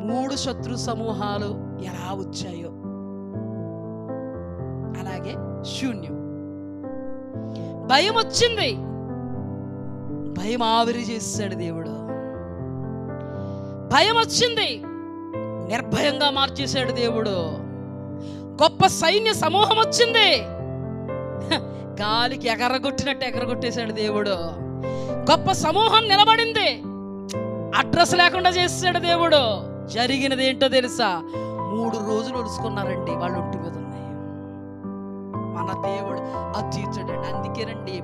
మూడు శత్రు సమూహాలు ఎలా వచ్చాయో. అలాగే శూన్యం. భయం వచ్చింది. భయం ఆవిరి చేశాడు దేవుడు. భయం వచ్చింది. నిర్భయంగా మార్చేశాడు దేవుడు. గొప్ప సైన్య సమూహం వచ్చింది. గాలికి ఎగరగొట్టినట్టు ఎగరగొట్టేశాడు దేవుడు. గొప్ప సమూహం నిలబడింది. అడ్రస్ లేకుండా చేశాడు దేవుడు. జరిగినది ఏంటో తెలుసా? మూడు రోజులు ఒడుచుకున్నారండి వాళ్ళు ఒంటి మీద ఉన్నాయి. మన దేవుడు అది అందుకే అందుకేనండి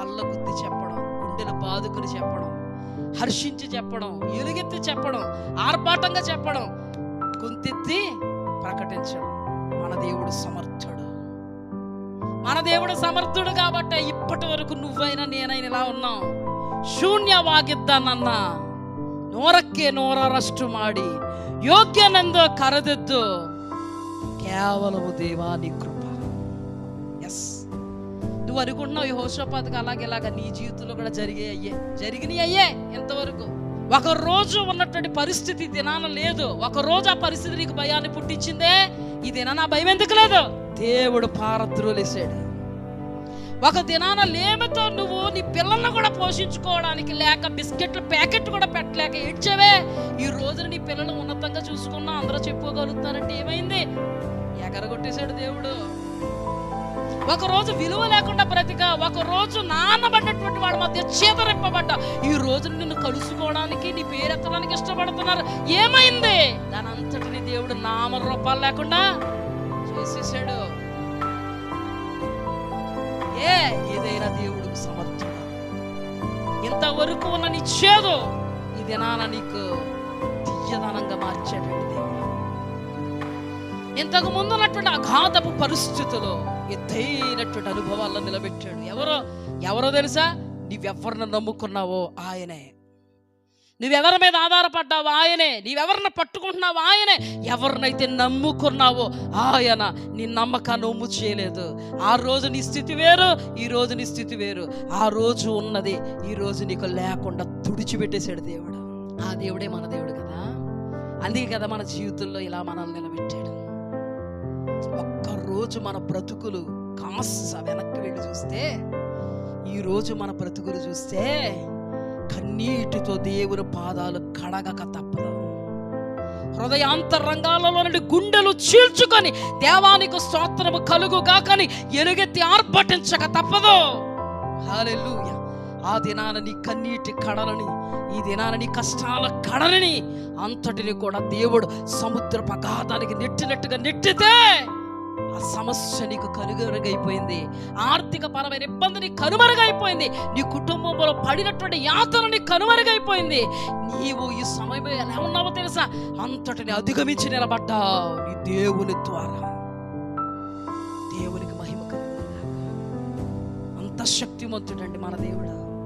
పళ్ళ గుద్ది చెప్పడం గుండెలు బాదుకుని చెప్పడం హర్షించి చెప్పడం ఎలుగెత్తి చెప్పడం ఆర్భాటంగా చెప్పడం గొంతెత్తి ప్రకటించడం. మన దేవుడు సమర్థుడు. మన దేవుడు సమర్థుడు కాబట్టి ఇప్పటి వరకు నువ్వైనా నేనైనా ఇలా ఉన్నావు శూన్య వాగిద్దానన్నా ನೂರಕ್ಕೆ ನೂರರಷ್ಟು ಮಾಡಿ ಯೋಗ್ಯನೆಂದು ಕರೆದದ್ದು కేవలము దేవా నీ కృప ఎస్ నువ్వు అనుకుంటున్నావు ఈ హోషోపాతకు అలాగే ఇలాగా నీ జీవితంలో కూడా జరిగే అయ్యే జరిగినాయి అయ్యే ఎంతవరకు ఒక రోజు ఉన్నటువంటి పరిస్థితి ఈ దినాన లేదు ఒక రోజు ఆ పరిస్థితి నీకు భయాన్ని పుట్టించిందే ఈ దినాన ఆ భయం ఎందుకు లేదు దేవుడు పారద్రోలేసాడు ఒక దినాన లేమితో నువ్వు నీ పిల్లల్ని కూడా పోషించుకోవడానికి లేక బిస్కెట్ల ప్యాకెట్ కూడా పెట్టలేక ఏడ్చవే? ఈ రోజున నీ పిల్లలు ఉన్నతంగా చూసుకున్నా అందరూ చెప్పుకోగలుగుతారంటే ఏమైంది? ఎగరగొట్టేశాడు దేవుడు. ఒక రోజు విలువ లేకుండా బ్రతిక ఒక రోజు నానబడినటువంటి వాడి మధ్య చేతరింపబడ్డ ఈ రోజు నిన్ను కలుసుకోవడానికి నీ పేరెత్తడానికి ఇష్టపడుతున్నారు. ఏమైంది? దాని అంతటిని దేవుడు నామ రూపాలు లేకుండా చేసేసాడు సమర్థుడు ఇంతవరకు ఉన్న నీ చేదు ఈ దినాన నీకు తీయదనంగా మార్చేటువంటి దేవుడు. ఇంతకు ముందు ఉన్నటువంటి అఘాతపు పరిస్థితులు ఎత్తైనటువంటి అనుభవాల్లో నిలబెట్టాడు. ఎవరో ఎవరో తెలుసా? నీవెవరిని నమ్ముకున్నావో ఆయనే. నువ్వెవరి మీద ఆధారపడ్డావు ఆయనే. నీవెవరిని పట్టుకుంటున్నావు ఆయనే. ఎవరినైతే నమ్ముకున్నావో ఆయన నీ నమ్మకాన్ని ఒమ్ము చేయలేదు. ఆ రోజు నీ స్థితి వేరు ఈ రోజు నీ స్థితి వేరు. ఆ రోజు ఉన్నది ఈ రోజు నీకు లేకుండా తుడిచిపెట్టేశాడు దేవుడు. ఆ దేవుడే మన దేవుడు కదా. అందుకే కదా మన జీవితంలో ఇలా మనల్ని నిలబెట్టాడు. ఒక్క రోజు మన బ్రతుకులు కాస్త వెనక్కి వెళ్ళి చూస్తే ఈరోజు మన బ్రతుకులు చూస్తే కన్నీటితో దేవుని పాదాలు కడగక తప్పదు. హృదయాంతరంగాలలో నుండి గుండెలు చీల్చుకొని దేవానికి స్తోత్రము కలుగు కాకని ఎలుగెత్తి ఆర్భటించక తప్పదు. హల్లెలూయా. ఆ దినాన నీ కన్నీటి కడలని ఈ దినాన నీ కష్టాల కడలని అంతటిని కూడా దేవుడు సముద్ర పగాధానికి నెట్టినట్టుగా నెట్టితే ఆ సమస్య నీకు కనుగరుగైపోయింది ఆర్థిక పరమైన ఇబ్బంది నీకు కనుమరుగైపోయింది. నీ కుటుంబంలో పడినటువంటి యాతన నీకు కనుమరుగైపోయింది. నీవు ఈ సమయంలో ఎలా ఉన్నావో తెలుసా? అంతటిని అధిగమించి నిలబడ్డావు నీ దేవుని ద్వారా. దేవునికి మహిమ కలుగునుగాక. అంత శక్తివంతుడండి మన దేవుడు.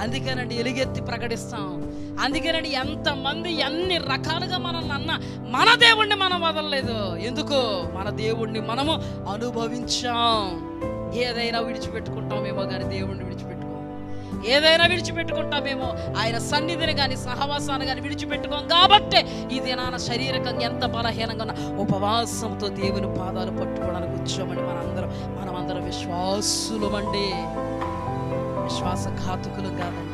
అందుకేనండి ఎలుగెత్తి ప్రకటిస్తాం. అందుకేనండి ఎంతమంది ఎన్ని రకాలుగా మనల్ని అన్న మన దేవుణ్ణి మనం వదలలేదు. ఎందుకు? మన దేవుణ్ణి మనము అనుభవించాం. ఏదైనా విడిచిపెట్టుకుంటామేమో కానీ దేవుణ్ణి విడిచిపెట్టుకోం. ఏదైనా విడిచిపెట్టుకుంటామేమో ఆయన సన్నిధిని కానీ సహవాసాన్ని కానీ విడిచిపెట్టుకోం. కాబట్టే ఈ దినాన శారీరకంగా ఎంత బలహీనంగా ఉన్న ఉపవాసంతో దేవుని పాదాలు పట్టుకోవడానికి వచ్చామని మనందరం. మనమందరం విశ్వాసులమండి. విశ్వాసఘాతకులు కాదండి